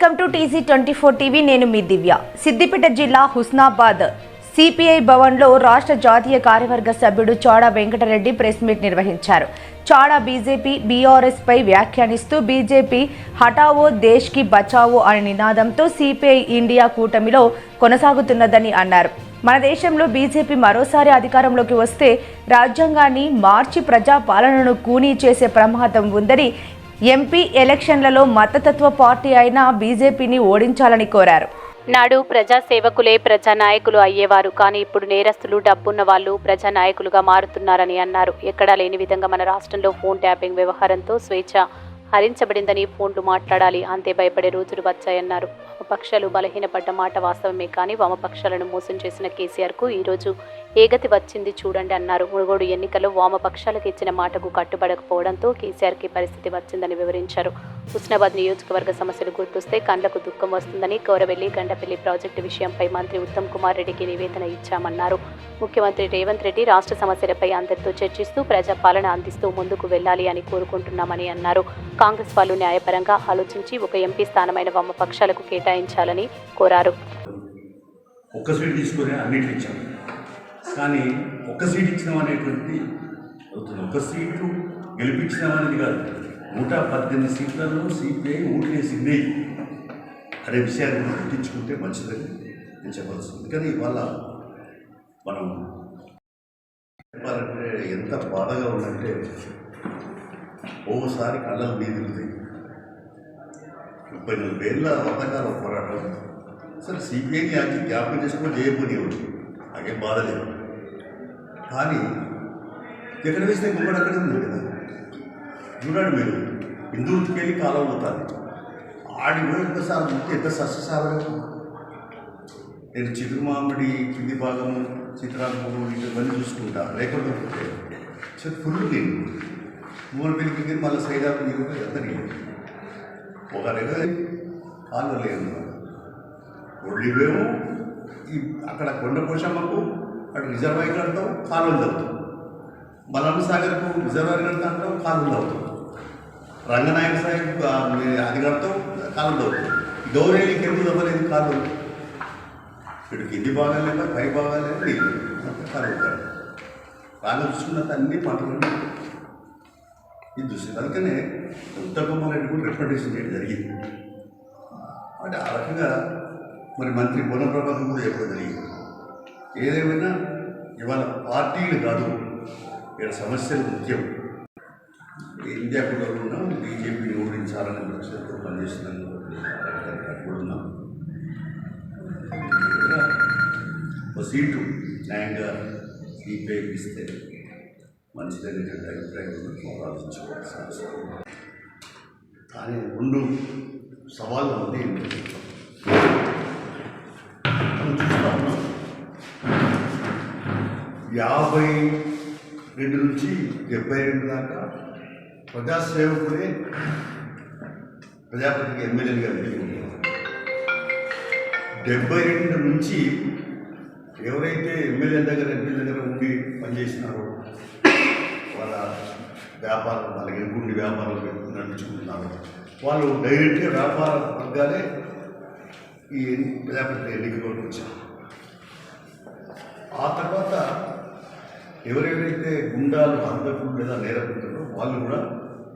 Welcome to TG twenty four TV. నేను మీ దివ్య. సిద్దిపేట జిల్లా హుస్నాబాద్ సిపిఐ భవన్లో రాష్ట్ర జాతీయ కార్యవర్గ సభ్యుడు చాడా వెంకటరెడ్డి ప్రెస్ మీట్ నిర్వహించారు. చాడా బీజేపీ బీఆర్ఎస్ పై వ్యాఖ్యానిస్తూ బీజేపీ హటావో దేశ్కి బచావో అనే నినాదంతో సిపిఐ ఇండియా కూటమిలో కొనసాగుతున్నదని అన్నారు. మన దేశంలో బీజేపీ మరోసారి అధికారంలోకి వస్తే రాజ్యాంగాన్ని మార్చి ప్రజా పాలనను కూనీ చేసే ప్రమాదం ఉందని ఎంపీ ఎలక్షన్లలో మతతత్వ పార్టీ అయిన బీజేపీని ఓడించాలని కోరారు. నాడు ప్రజాసేవకులే ప్రజానాయకులు ప్రజా నాయకులు అయ్యేవారు కానీ ఇప్పుడు నేరస్తులు డబ్బున్న వాళ్ళు ప్రజా నాయకులుగా మారుతున్నారని అన్నారు. ఎక్కడా లేని విధంగా మన రాష్ట్రంలో ఫోన్ ట్యాపింగ్ వ్యవహారంతో స్వేచ్ఛ హరించబడిందని ఫోన్లు మాట్లాడాలి అంతే భయపడే రోజులు వచ్చాయన్నారు. వామపక్షాలు బలహీనపడ్డ మాట వాస్తవమే కానీ వామపక్షాలను మోసం చేసిన కేసీఆర్కు ఈరోజు ఏగతి వచ్చింది చూడండి అన్నారు. మునుగోడు ఎన్నికల్లో వామపక్షాలకు ఇచ్చిన మాటకు కట్టుబడకపోవడంతో కేసీఆర్కి పరిస్థితి వచ్చిందని వివరించారు. హుస్నాబాద్ నియోజకవర్గ సమస్యలు గుర్తొస్తే కండ్లకు దుఃఖం వస్తుందని కోరవెల్లి గండపల్లి ప్రాజెక్టు విషయంపై మంత్రి ఉత్తమ్ కుమార్ రెడ్డికి నివేదన ఇచ్చామన్నారు. ముఖ్యమంత్రి రేవంత్ రెడ్డి రాష్ట్ర సమస్యలపై అందరితో చర్చిస్తూ ప్రజాపాలన అందిస్తూ ముందుకు వెళ్ళాలి అని కోరుకుంటున్నామని అన్నారు. కాంగ్రెస్ వాళ్ళు న్యాయపరంగా ఆలోచించి ఒక ఎంపీ స్థానమైన వామపక్షాలకు కేటాయించాలని కోరారు. ఒక్క సీట్ తీసుకొని అన్నింటిని ఇచ్చాం. కానీ ఒక్క సీట్ ఇచ్చినాం అనేటువంటిది అవుతుంది. ఒక సీటు గెలిపించినాం అనేది కాదు. నూట పద్దెనిమిది సీట్లలో సిపిఐ ఓట్లు వేసింది అనే విషయాన్ని మనం గుర్తించుకుంటే మంచిదని నేను చెప్పాల్సింది కానీ ఇవాళ మనం చెప్పాలంటే ఎంత బాధగా ఉందంటే ఓసారి కళ్ళలు మీదిగుతాయి ముప్పై నాలుగు వేల వందకాల పోరాటం. సరే సిపిఐని యాక్టి జ్ఞాపకం చేసుకుని చేయబోయేవాడు నాకేం బాధ లేదు. కానీ ఎక్కడ వేస్తే గుమ్మడి అక్కడే ఉంది కదా. చూడండి మీరు హిందువుకి వెళ్ళి కాలం అవుతుంది. ఆడి కూడా ఎంతసారి ఉంటే ఎంత సస్యసాగరం నేను చిగురుమామిడి కింది భాగము చిత్రాంగము ఇవన్నీ చూసుకుంటా లేకుండా ఉంటే సరే ఫుల్ నేను మూడు పెళ్ళికి మళ్ళీ సైదాపు నీరు ఎంత నీళ్ళు ఒక దగ్గర కాళ్ళు లేదు. ఒళ్ళివేమో ఈ అక్కడ కొండ పోషమ్మకు అటు రిజర్వాయర్ కడతాం కాలువలు తవ్వుతాం. మలమ్మ సాగర్కు రిజర్వాయర్ కడతా అంటాం కాలువలు తవ్వుతాం. రంగనాయక సాగర్కు అది కడతాం కాలువలు తవ్వుతాం. గౌరేలికి ఎందుకు తవ్వలేదు కాలువలు. ఇటు కింది భాగాలు లేక పై భాగాలు లేక నీళ్ళు కాలువలు కాలువ కడతాం చూసుకున్నది అన్ని పంటలు ఇది చూసింది అందుకనే ఉత్తమరెడ్డి కూడా రిప్రజెంటేషన్ చేయడం జరిగింది. అంటే ఆ రకంగా మరి మంత్రి పొన్న ప్రభాకర్ కూడా చెప్పడం జరిగింది. ఏదేమైనా ఇవాళ పార్టీలు కాదు ఇక్కడ సమస్యలు ముఖ్యం. ఇండియా కూడా ఉన్నాం బీజేపీని ఓడించాలనే లక్ష్యంతో పనిచేస్తున్నాను కూడా ఉన్నాం ఒక సీటు న్యాయంగా సిపిఐకి ఇస్తే మంచిదనేటువంటి అభిప్రాయం ఉంది. ఆలోచించుకోవాల్సిన అవసరం కానీ రెండు సవాళ్ళు ఉంది. యాభై రెండు నుంచి డెబ్బై రెండు దాకా ప్రజాసేవకులే ప్రజాపతికి ఎమ్మెల్యేలుగా వెళ్ళి డెబ్బై రెండు నుంచి ఎవరైతే ఎమ్మెల్యే దగ్గర ఎమ్మెల్యే దగ్గర ఉండి పనిచేసినారో వాళ్ళ వ్యాపారం వాళ్ళకి ఎన్నుకుండి వ్యాపారాలు నడుచుకుంటున్నారు. వాళ్ళు డైరెక్ట్గా వ్యాపార వర్గాలే ఈ ప్రజాపతి ఎన్నికలోకి వచ్చారు. ఆ తర్వాత ఎవరెవరైతే గుండాలు హంతకులు లేదా నేరకుంటారో వాళ్ళు కూడా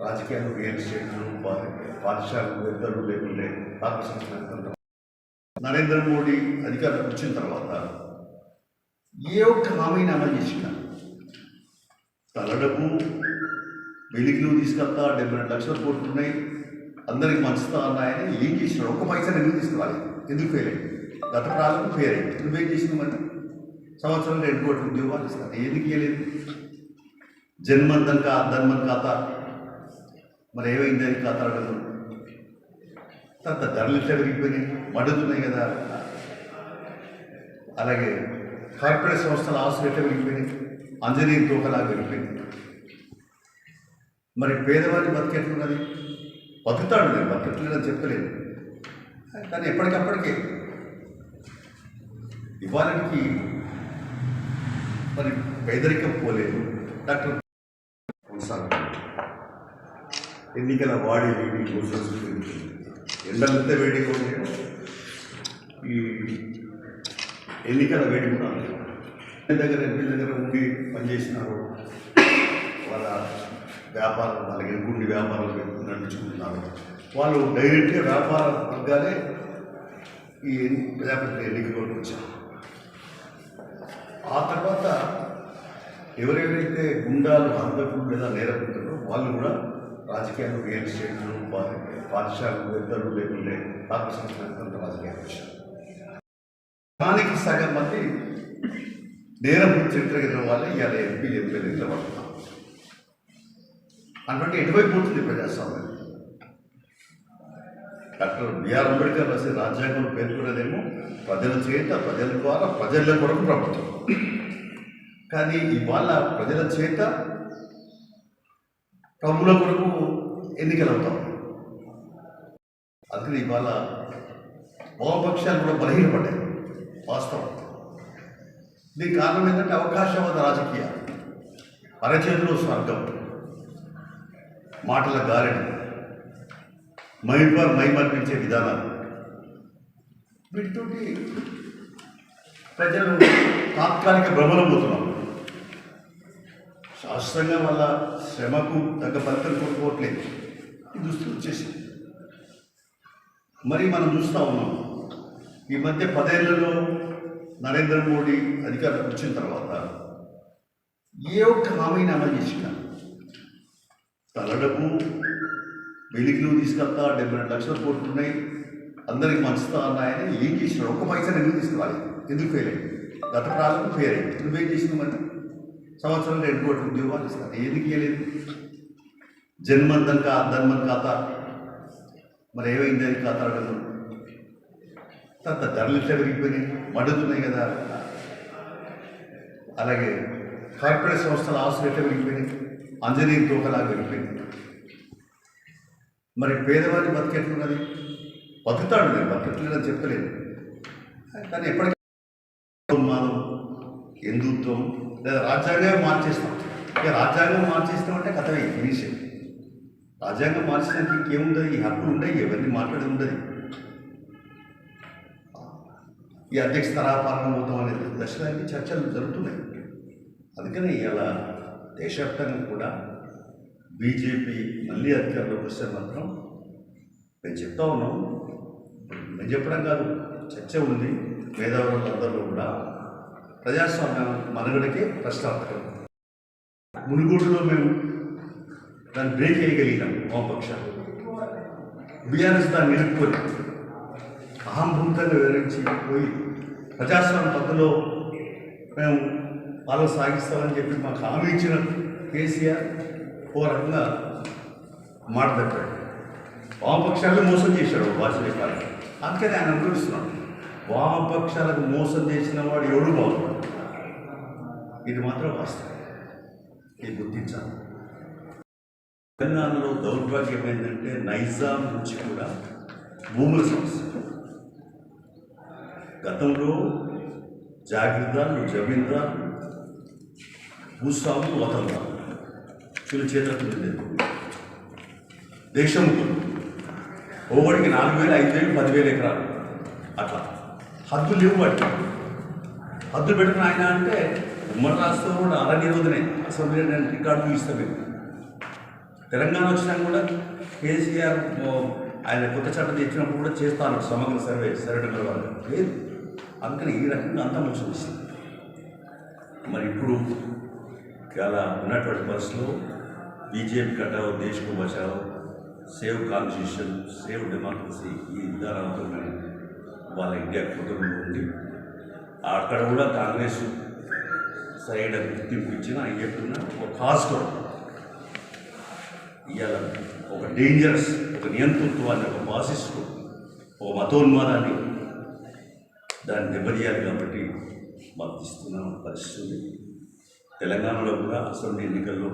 రాజకీయాలు రియల్ స్టేట్లు పాఠశాలలు లేకుంటే ఆకర్షించిన నరేంద్ర మోడీ అధికారం వచ్చిన తర్వాత ఏ ఒక్క హామీని అమలు చేసిన తలడపు వెలిగిలు తీసుకొస్తా డెబ్బై రెండు లక్షల కోట్లు ఉన్నాయి అందరికి మంచుతా అన్నాయని ఏం చేసినాడు? ఒక పైసా ఎందుకు తీసుకోవాలి ఎందుకు ఫెయిల్ అయ్యింది గత ప్రాంతం ఫెయిల్ అయ్యింది నువ్వేం చేసినావు మరి? సంవత్సరం రెండు కోట్ల ఉద్యోగాలు ఇస్తాను ఎందుకు ఇవ్వలేదు జన్మన్ కా ధన్మన్ ఖాతా. మరి ఏమైంది అని ఖాతా అడగదు. తర్వాత ధరలు ఎట్లా పెరిగిపోయినాయి. మడుతున్నాయి కదా. అలాగే కార్పొరేట్ సంస్థల ఆస్తులు ఎట్లా పెరిగిపోయినాయి? అంజనీ తూకలాగా పెరిగిపోయింది. మరి పేదవాడి బతికెట్లున్నది బతుకుతాడు నేను బతకట్లేదని చెప్పలేదు కానీ ఎప్పటికప్పటికే ఇవాళకి మరి పేదరికం పోలేదు. డాక్టర్ కొనసాగుతుంది. ఎన్నికల వాడి వీడి కోసం ఎండలంతా వేడిగా ఉంది ఈ ఎన్నికల వేడి కూడా దగ్గర ఎంపీ దగ్గర ఉండి పనిచేసినారు. వాళ్ళ వ్యాపారం వాళ్ళకి ఎన్నుకుండి వ్యాపారం నడుచుకుంటున్నారు. వాళ్ళు డైరెక్ట్గా వ్యాపార వర్గాలే ఈ ఎన్ని- ప్రజాప్రతినిధి ఎన్నికలోకి వచ్చారు. ఆ తర్వాత ఎవరెవరైతే గుండాలు హంతకులు లేదా నేరకుంటారో వాళ్ళు కూడా రాజకీయాలు రియల్ ఎస్టేట్లు పాఠశాలలు ఇద్దరు లేకుంటే ఆకర్షించినటువంటి రాజకీయాలు వచ్చారు దానికి సగం మంది నేరం చరిత్ర ఎదురు వాళ్ళే ఇవాళ ఎంపీలు ఎంపీలు నిలబడుతున్నారు అటువంటి ఎటువైపు పోతుంది ప్రజాస్వామ్యం? డాక్టర్ బిఆర్ అంబేద్కర్ రాసే రాజ్యాంగం పేర్కొన్నదేమో ప్రజల చేత ప్రజల ద్వారా ప్రజల కొరకు ప్రభుత్వం కానీ ఇవాళ ప్రజల చేత ప్రభుల కొరకు ఎన్నికలవుతాం అందుకని ఇవాళ వామపక్షాలు కూడా బలహీనపడ్డాయి. వాస్తవం. దీనికి కారణం ఏంటంటే అవకాశవాద రాజకీయాలు. అరచేతిలో స్వర్గం. మాటల గారెడు. మైపర్ మైమర్పించే విధానాలు. వీటితోటి ప్రజలు తాత్కాలిక భ్రమలో పోతున్నాం శాస్త్రంగా వల్ల శ్రమకు తగ్గ ఫలితం కోరుకోవట్లేదు ఈ దుస్తులు వచ్చేసింది. మరి మనం చూస్తూ ఉన్నాం. ఈ మధ్య పదేళ్ళలో నరేంద్ర మోడీ అధికారంలోకి వచ్చిన తర్వాత ఏ ఒక్క హామీని అమలు చేసిన తలడపు వెలికిలు తీసుకెళ్తా డెబ్బై రెండు లక్షల కోట్లు ఉన్నాయి అందరికి మంచుతా అన్నాయని ఏం చేసినాడు? ఒక్క పైసా ఎందుకు తీసుకోవాలి ఎందుకు ఫెయిల్ అయ్యింది గత ప్రారంభం ఫెయిల్ అయ్యింది. నువ్వేం చేసినావు మరి? సంవత్సరం రెండు కోట్లు ఉద్యోగాలు ఇస్తాను ఎందుకు ఇవ్వలేదు జన్మన్ కా ధన్మన్ ఖాతా మరి ఏమైంది అది ఖాతా అడగదు. తర్వాత ధరలు ఇట్లా పెరిగిపోయినాయి. మడుతున్నాయి కదా. అలాగే కార్పొరేట్ సంస్థల ఆస్తులు ఎట్లా పెరిగిపోయినాయి? అంజనీ తోకలాగా పెరిగిపోయింది మరి పేదవాడి బతికెట్లున్నది బతుకుతాడు నేను బతకట్లేదని చెప్పలేదు కానీ ఎప్పటికీ హిందుత్వం లేదా రాజ్యాంగం మార్చేస్తాం. ఇక రాజ్యాంగం మార్చేస్తాం అంటే కథ ఫినిష్ రాజ్యాంగం మార్చడానికి ఇంకేముండదు ఈ హక్కులు ఉండవు ఎవరిని మాట్లాడి ఉండదు. ఈ అధ్యక్ష తరాపాలన అవుతాం అనేది దశలానికి చర్చలు జరుగుతున్నాయి. అందుకని ఇలా దేశవ్యాప్తంగా కూడా బీజేపీ మళ్ళీ అధికారంలోకి వస్తే మాత్రం మేము చెప్తా ఉన్నాం. మేము చెప్పడం కాదు చర్చ ఉంది. మేధావులు అందరిలో కూడా ప్రజాస్వామ్యం మనుగడకే ప్రశ్నార్థకం. మునుగోడులో మేము దాన్ని బ్రేక్ వేయగలిగినాం వామపక్షాలు. బీఆర్ఎస్ దాన్ని నిలుపుకొని అహంభూతంగా వివరించి పోయి ప్రజాస్వామ్య పద్ధతిలో మేము వాళ్ళు సాగిస్తామని చెప్పి మాకు హామీ ఇచ్చిన కేసీఆర్ ఓ రకంగా మాట తప్పాడు వామపక్షాలను మోసం చేశాడు వాజ్పేయి పార్టీ అందుకని ఆయన అనుభవిస్తున్నాడు. వామపక్షాలకు మోసం చేసిన వాడు ఎవడు బాగున్నాడు ఇది మాత్రం వాస్తవం. ఇది గుర్తించాలి. తెలంగాణలో దౌర్భాగ్యం ఏంటంటే నైజాం నుంచి కూడా భూముల సమస్య. గతంలో జాగ్రత్త జమీందారులు భూస్వాములు వతందారు వీళ్ళు చేతులకు దేశం దేశముఖులు నాలుగు వేలు ఐదు వేలు పదివేలు ఎకరాలు. అట్లా. హద్దులు లేవు వాటికి. హద్దులు పెట్టిన ఆయన అంటే ఉమ్మడి రాష్ట్రంలో కూడా అర నిరోధనే అసెంబ్లీ నేను రికార్డు చూపిస్తాను తెలంగాణ వచ్చినా కూడా కేసీఆర్ ఆయన కొత్త చట్టం తెచ్చినప్పుడు కూడా చేస్తాను సమగ్ర సర్వే సర్వే వాళ్ళు లేదు. అందుకని ఈ రకంగా అంతా మంచి మరి ఇప్పుడు చాలా ఉన్నటువంటి పరిస్థితుల్లో బీజేపీ కటావ్ దేశకు బచావు సేవ్ కాన్స్టిట్యూషన్ సేవ్ డెమోక్రసీ ఈ విధానాలతో వాళ్ళ ఇండియా కుటుంబంలో ఉంది. అక్కడ కూడా కాంగ్రెస్ సరైన గుర్తింపు ఇచ్చిన ఆయన చెప్తున్న ఒక కాస్ట్ ఇవాళ ఒక డేంజరస్ ఒక నియంతృత్వాన్ని ఒక బాసిస్టు ఒక మతోన్మాదాన్ని దాన్ని దెబ్బతీయాలి కాబట్టి మద్దతిస్తున్న పరిస్థితి తెలంగాణలో కూడా అసెంబ్లీ ఎన్నికల్లో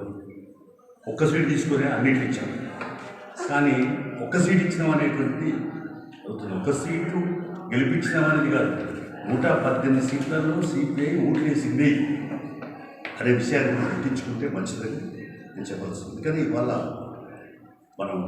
ఒక్క సీట్ తీసుకొని అన్నింటి ఇచ్చాం కానీ ఒక్క సీట్ ఇచ్చినాం అనేటువంటిది అవుతుంది. ఒక సీటు గెలిపించినాం అనేది కాదు. నూట పద్దెనిమిది సీట్లలో సిపిఐ ఓట్లు వేసింది అనే విషయాన్ని గుర్తించుకుంటే మంచిదని నేను చెప్పాల్సింది కానీ ఇవాళ మనం